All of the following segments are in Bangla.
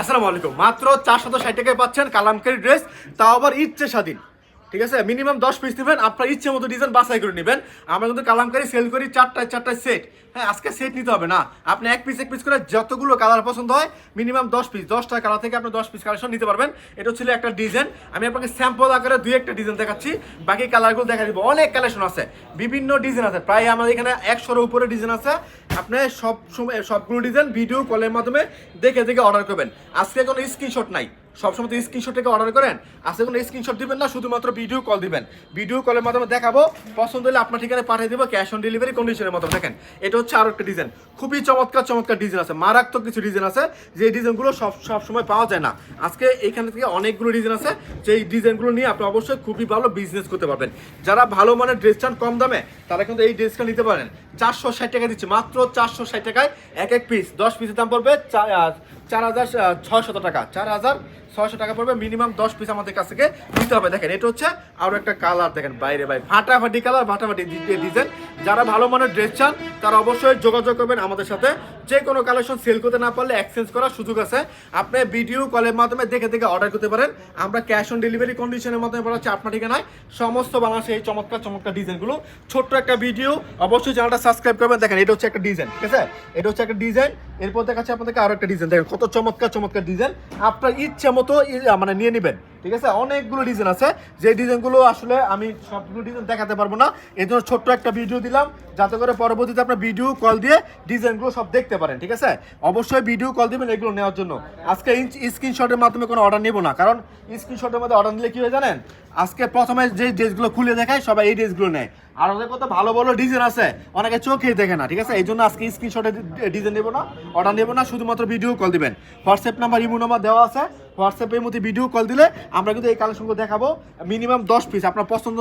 আসসালামু আলাইকুম। মাত্র চারশত ষাট টাকায় পাচ্ছেন কালামকারি ড্রেস তাও আবার ইচ্ছে স্বাধীন। ঠিক আছে? মিনিমাম দশ পিস নেবেন, আপনার ইচ্ছে মতো ডিজাইন বাছাই করে নেবেন। আমরা কিন্তু কালামকারি সেল করি চারটায় চারটায় সেট হ্যাঁ আজকে সেট নিতে হবে না। আপনি এক পিস এক পিস করে যতগুলো কালার পছন্দ হয় মিনিমাম দশ পিস দশটা কালার থেকে আপনি দশ পিস কালেকশন নিতে পারবেন। এটা ছিল একটা ডিজাইন আমি আপনাকে স্যাম্পল আকারে দুই একটা ডিজাইন দেখাচ্ছি। বাকি কালারগুলো দেখা দিব। অনেক কালেকশন আছে। বিভিন্ন ডিজাইন আছে। প্রায় আমাদের এখানে একশোর উপরে ডিজাইন আছে। আপনি সব সময় সবগুলো ডিজাইন ভিডিও কলের মাধ্যমে দেখে দেখে অর্ডার করবেন। আজকে কোনো স্ক্রিনশট নাই। সবসময় তো স্ক্রিনশট থেকে অর্ডার করেন। আজকে কোনো স্ক্রিনশট দিবেন না, শুধুমাত্র ভিডিও কল দিবেন। ভিডিও কলের মাধ্যমে দেখাবো, পছন্দ হলে আপনার ঠিকানায় পাঠিয়ে দেবো ক্যাশ অন ডেলিভারি কন্ডিশনের মতো। দেখেন, এটা হচ্ছে আরও একটা ডিজাইন খুবই চমৎকার চমৎকার ডিজাইন আছে। মারাত্মক কিছু ডিজাইন আছে, যে ডিজাইনগুলো সব, সবসময় পাওয়া যায় না। আজকে এখান থেকে অনেকগুলো ডিজাইন আছে, যেই ডিজাইনগুলো নিয়ে আপনি অবশ্যই খুবই ভালো বিজনেস করতে পারবেন। যারা ভালো মানের ড্রেস চান কম দামে, তারা কিন্তু এই ড্রেসটা নিতে পারেন। চারশো ষাট টাকা দিচ্ছে, মাত্র চারশো ষাট টাকায় এক এক পিস দশ পিসের দাম পড়বে চার হাজার ছয়শত টাকা। চার হাজার ছয়শো টাকা পড়বে মিনিমাম দশ পিস আমাদের কাছ থেকে নিতে হবে। দেখেন, এটা হচ্ছে আরও একটা কালার দেখেন, বাইরে বাইরে। ফাটাফাটি কালার ফাটাফাটি ডিজাইন যারা ভালো মানের ড্রেস চান, তারা অবশ্যই যোগাযোগ করবেন আমাদের সাথে। যে কোনো কালেকশন সেল করতে না পারলে এক্সচেঞ্জ করার সুযোগ আছে। আপনি ভিডিও কলের মাধ্যমে দেখে দেখে অর্ডার করতে পারেন। আমরা ক্যাশ অন ডেলিভারি কন্ডিশনের মাধ্যমে বলা আপনার ঠিকানায়। সমস্ত বাংলাদেশে এই চমৎকার চমৎকার ডিজাইনগুলো ছোট্ট একটা ভিডিও অবশ্যই চ্যানেলটা সাবস্ক্রাইব করবেন। দেখেন, এটা হচ্ছে একটা ডিজাইন ঠিক আছে? এটা হচ্ছে একটা ডিজাইন এরপর দেখাচ্ছে আপনাদেরকে আরও একটা ডিজাইন দেখেন, কত চমৎকার চমৎকার ডিজাইন আপনার ইচ্ছে মতো ই- মানে নিয়ে নেবেন। ঠিক আছে? অনেকগুলো ডিজাইন আছে। যে ডিজাইনগুলো আসলে আমি সবগুলো ডিজাইন দেখাতে পারব না। এই জন্য ছোট্ট একটা ভিডিও দিলাম, যাতে করে পরবর্তীতে আপনার ভিডিও কল দিয়ে ডিজাইনগুলো সব দেখতে পারেন, ঠিক আছে? অবশ্যই ভিডিও কল দিবেন এগুলো নেওয়ার জন্য। আজকে স্ক্রিনশটের মাধ্যমে কোনো অর্ডার নেব না, কারণ স্ক্রিনশটের মধ্যে অর্ডার নিলে কী হয় জানেন? আজকে প্রথমে যে ড্রেসগুলো খুলে দেখায়, সবাই এই ড্রেসগুলো নেয়। আর ওদের কত ভালো ভালো ডিজাইন আছে, অনেকে চোখেই দেখে না, ঠিক আছে? এই জন্য আজকে স্ক্রিনশটে ডিজাইন নেব না অর্ডার নেব না, শুধুমাত্র ভিডিও কল দিবেন। হোয়াটসঅ্যাপ নাম্বার ইমো নাম্বার দেওয়া আছে। হোয়াটসঅ্যাপের মধ্যে ভিডিও কল দিলে আমরা কিন্তু এই কালেকশনগুলো দেখাবো। মিনিমাম দশ পিস আপনার পছন্দ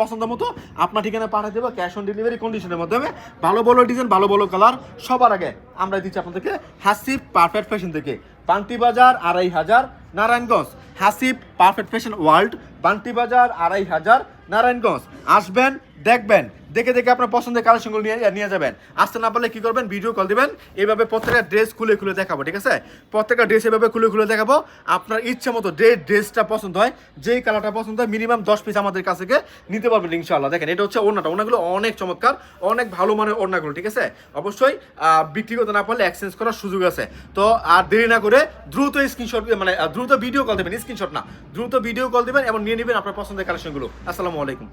পছন্দ মতো আপনার ঠিকানা পাঠিয়ে দেবো ক্যাশ অন ডেলিভারি কন্ডিশনের মাধ্যমে। ভালো ভালো ডিজাইন ভালো ভালো কালার সবার আগে আমরা দিচ্ছি আপনাদেরকে হাসিব পারফেক্ট ফ্যাশন থেকে। Banti Bazar Araihazar, Narayanganj Hasib perfect fashion world Banti Bazar Araihazar, Narayanganj. আসবেন, দেখবেন। দেখে দেখে আপনার পছন্দের কালেকশনগুলো নিয়ে নিয়ে যাবেন। আসতে না পারলে কি করবেন? ভিডিও কল দিবেন। এইভাবে প্রত্যেকটা ড্রেস খুলে খুলে দেখাবো, ঠিক আছে? প্রত্যেকটা ড্রেস এভাবে খুলে খুলে দেখাবো। আপনার ইচ্ছে মতো যে ড্রেসটা পছন্দ হয়, যেই কালারটা পছন্দ হয় মিনিমাম দশ পিস আমাদের কাছ থেকে নিতে পারবেন ইনশাআল্লাহ। দেখেন, এটা হচ্ছে ওড়নাটা। ওনাগুলো অনেক চমৎকার, অনেক ভালো মানের ওড়নাগুলো, ঠিক আছে? অবশ্যই বিক্রি করতে না পারলে এক্সচেঞ্জ করার সুযোগ আছে। তো, আর দেরি না করে দ্রুত স্ক্রিনশট মানে দ্রুত ভিডিও কল দেবেন। স্ক্রিনশট না, দ্রুত ভিডিও কল দেবেন এবং নিয়ে নেবেন আপনার পছন্দের কালেকশনগুলো আসসালামু আলাইকুম।